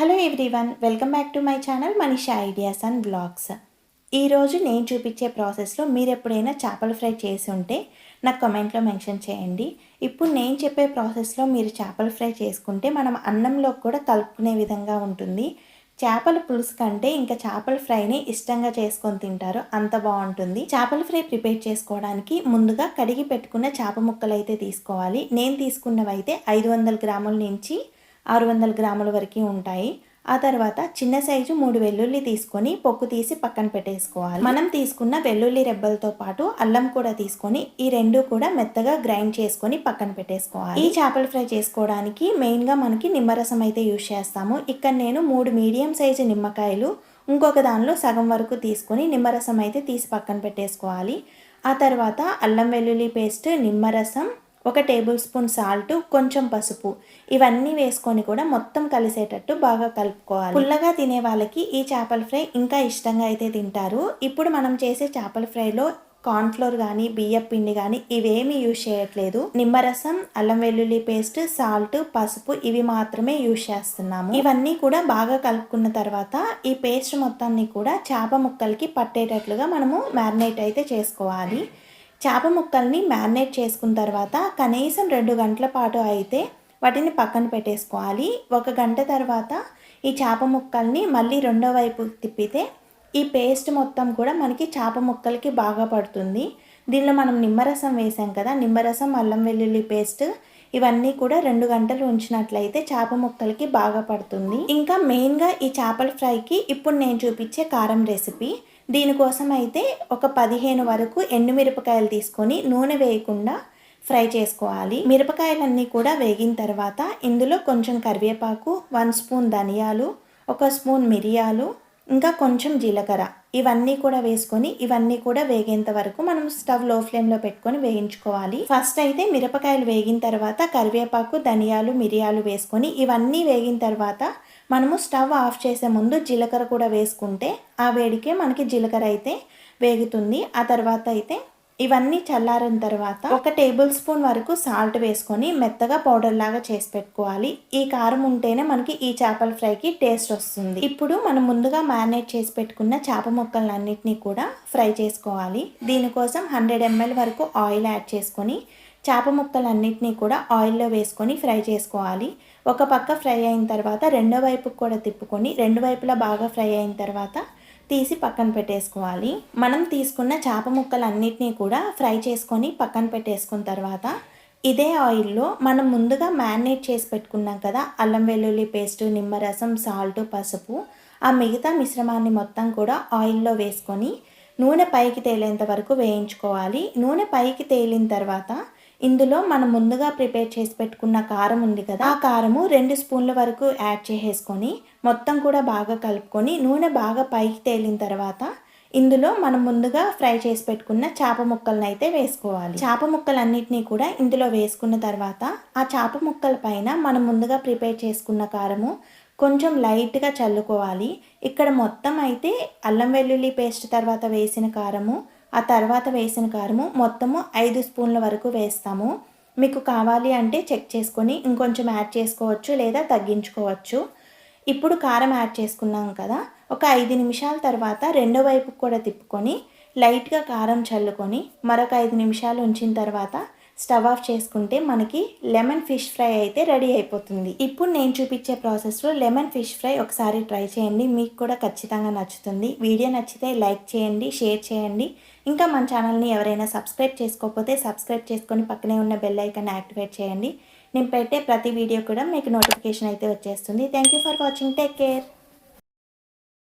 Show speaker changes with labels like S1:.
S1: Hello everyone welcome back to my channel Manisha ideas and blogs ఈరోజు నేను చూపించే ప్రాసెస్లో మీరు ఎప్పుడైనా చేపలు ఫ్రై చేసి ఉంటే నాకు కమెంట్లో మెన్షన్ చేయండి. ఇప్పుడు నేను చెప్పే ప్రాసెస్లో మీరు చేపల ఫ్రై చేసుకుంటే మనం అన్నంలో కూడా కలుపుకునే విధంగా ఉంటుంది. చేపల పులుసు కంటే ఇంకా చేపల ఫ్రైని ఇష్టంగా చేసుకొని తింటారు అంత బాగుంటుంది. చేపల ఫ్రై ప్రిపేర్ చేసుకోవడానికి ముందుగా కడిగి పెట్టుకున్న చేప ముక్కలు అయితే తీసుకోవాలి. నేను తీసుకున్నవి అయితే ఐదు వందల గ్రాముల నుంచి ఆరు వందల గ్రాముల వరకు ఉంటాయి. ఆ తర్వాత చిన్న సైజు మూడు వెల్లుల్లి తీసుకొని పొక్కు తీసి పక్కన పెట్టేసుకోవాలి. మనం తీసుకున్న వెల్లుల్లి రెబ్బలతో పాటు అల్లం కూడా తీసుకొని ఈ రెండు కూడా మెత్తగా గ్రైండ్ చేసుకొని పక్కన పెట్టేసుకోవాలి. ఈ చేపల ఫ్రై చేసుకోవడానికి మెయిన్గా మనకి నిమ్మరసం అయితే యూజ్ చేస్తాము. ఇక్కడ నేను మూడు మీడియం సైజు నిమ్మకాయలు ఇంకొక దానిలో సగం వరకు తీసుకొని నిమ్మరసం అయితే తీసి పక్కన పెట్టేసుకోవాలి. ఆ తర్వాత అల్లం వెల్లుల్లి పేస్ట్ నిమ్మరసం ఒక టేబుల్ స్పూన్ సాల్ట్ కొంచెం పసుపు. ఇవన్నీ వేసుకొని కూడా మొత్తం కలిసేటట్టు బాగా కలుపుకోవాలి. పుల్లగా తినే వాళ్ళకి ఈ చేపల ఫ్రై ఇంకా ఇష్టంగా అయితే తింటారు. ఇప్పుడు మనం చేసే చేపల ఫ్రైలో కార్న్ఫ్లోర్ కానీ బియ్యం పిండి కానీ ఇవేమి యూజ్ చేయట్లేదు. నిమ్మరసం అల్లం వెల్లుల్లి పేస్ట్ సాల్ట్ పసుపు ఇవి మాత్రమే యూజ్ చేస్తున్నాము. ఇవన్నీ కూడా బాగా కలుపుకున్న తర్వాత ఈ పేస్ట్ మొత్తాన్ని కూడా చేప ముక్కలకి పట్టేటట్లుగా మనము మ్యారినేట్ అయితే చేసుకోవాలి. చేప ముక్కల్ని మ్యారినేట్ చేసుకున్న తర్వాత కనీసం రెండు గంటల పాటు అయితే వాటిని పక్కన పెట్టేసుకోవాలి. ఒక గంట తర్వాత ఈ చేప ముక్కల్ని మళ్ళీ రెండో వైపు తిప్పితే ఈ పేస్ట్ మొత్తం కూడా మనకి చేప ముక్కలకి బాగా పడుతుంది. దీనిలో మనం నిమ్మరసం వేసాం కదా నిమ్మరసం అల్లం వెల్లుల్లి పేస్ట్ ఇవన్నీ కూడా రెండు గంటలు ఉంచినట్లయితే చేప ముక్కలకి బాగా పడుతుంది. ఇంకా మెయిన్గా ఈ చేపల ఫ్రైకి ఇప్పుడు నేను చూపించే కారం రెసిపీ దీనికోసం అయితే ఒక పదిహేను వరకు ఎండుమిరపకాయలు తీసుకొని నూనె వేయకుండా ఫ్రై చేసుకోవాలి. మిరపకాయలన్నీ కూడా వేగిన తర్వాత ఇందులో కొంచెం కరివేపాకు వన్ స్పూన్ ధనియాలు ఒక స్పూన్ మిరియాలు ఇంకా కొంచెం జీలకర్ర. ఇవన్నీ కూడా వేసుకొని ఇవన్నీ కూడా వేగేంత వరకు మనం స్టవ్లో ఫ్లేమ్లో పెట్టుకొని వేయించుకోవాలి. ఫస్ట్ అయితే మిరపకాయలు వేగిన తర్వాత కరివేపాకు ధనియాలు మిరియాలు వేసుకొని ఇవన్నీ వేగిన తర్వాత మనము స్టవ్ ఆఫ్ చేసే ముందు జీలకర్ర కూడా వేసుకుంటే ఆ వేడికే మనకి జీలకర్ర అయితే వేగుతుంది. ఆ తర్వాత అయితే ఇవన్నీ చల్లారిన తర్వాత ఒక టేబుల్ స్పూన్ వరకు సాల్ట్ వేసుకొని మెత్తగా పౌడర్ లాగా చేసి పెట్టుకోవాలి. ఈ కారం ఉంటేనే మనకి ఈ చేపల ఫ్రైకి టేస్ట్ వస్తుంది. ఇప్పుడు మనం ముందుగా మ్యారినేట్ చేసి పెట్టుకున్న చేప ముక్కలన్నిటినీ కూడా ఫ్రై చేసుకోవాలి. దీనికోసం హండ్రెడ్ ఎంఎల్ వరకు ఆయిల్ యాడ్ చేసుకొని చేప ముక్కలన్నిటినీ కూడా ఆయిల్లో వేసుకొని ఫ్రై చేసుకోవాలి. ఒక పక్క ఫ్రై అయిన తర్వాత రెండో వైపుకు కూడా తిప్పుకొని రెండు వైపులా బాగా ఫ్రై అయిన తర్వాత తీసి పక్కన పెట్టేసుకోవాలి. మనం తీసుకున్న చేప ముక్కలన్నిటినీ కూడా ఫ్రై చేసుకొని పక్కన పెట్టేసుకున్న తర్వాత ఇదే ఆయిల్లో మనం ముందుగా మ్యారినేట్ చేసి పెట్టుకున్నాం కదా అల్లం వెల్లుల్లి పేస్ట్ నిమ్మరసం సాల్ట్ పసుపు ఆ మిగతా మిశ్రమాన్ని మొత్తం కూడా ఆయిల్లో వేసుకొని నూనె పైకి తేలేంత వరకు వేయించుకోవాలి. నూనె పైకి తేలిన తర్వాత ఇందులో మనం ముందుగా ప్రిపేర్ చేసి పెట్టుకున్న కారం ఉంది కదా ఆ కారము రెండు స్పూన్ల వరకు యాడ్ చేసేసుకొని మొత్తం కూడా బాగా కలుపుకొని నూనె బాగా పైకి తేలిన తర్వాత ఇందులో మనం ముందుగా ఫ్రై చేసి పెట్టుకున్న చేప ముక్కలను అయితే వేసుకోవాలి. చేప ముక్కలన్నిటినీ కూడా ఇందులో వేసుకున్న తర్వాత ఆ చేప ముక్కల పైన మనం ముందుగా ప్రిపేర్ చేసుకున్న కారము కొంచెం లైట్గా చల్లుకోవాలి. ఇక్కడ మొత్తం అయితే అల్లం వెల్లుల్లి పేస్ట్ తర్వాత వేసిన కారము ఆ తర్వాత వేసిన కారము మొత్తము ఐదు స్పూన్ల వరకు వేస్తాము. మీకు కావాలి అంటే చెక్ చేసుకొని ఇంకొంచెం యాడ్ చేసుకోవచ్చు లేదా తగ్గించుకోవచ్చు. ఇప్పుడు కారం యాడ్ చేసుకున్నాం కదా ఒక ఐదు నిమిషాల తర్వాత రెండో వైపుకు కూడా తిప్పుకొని లైట్గా కారం చల్లుకొని మరొక ఐదు నిమిషాలు ఉంచిన తర్వాత స్టవ్ ఆఫ్ చేసుకుంటే మనకి లెమన్ ఫిష్ ఫ్రై అయితే రెడీ అయిపోతుంది. ఇప్పుడు నేను చూపించే ప్రాసెస్లో లెమన్ ఫిష్ ఫ్రై ఒకసారి ట్రై చేయండి. మీకు కూడా ఖచ్చితంగా నచ్చుతుంది. వీడియో నచ్చితే లైక్ చేయండి షేర్ చేయండి. ఇంకా మన ఛానల్ని ఎవరైనా సబ్స్క్రైబ్ చేసుకోకపోతే సబ్స్క్రైబ్ చేసుకొని పక్కనే ఉన్న బెల్ ఐకాన్ యాక్టివేట్ చేయండి. నేను పెట్టే ప్రతి వీడియో కూడా మీకు నోటిఫికేషన్ అయితే వచ్చేస్తుంది. Thank you for watching. Take care.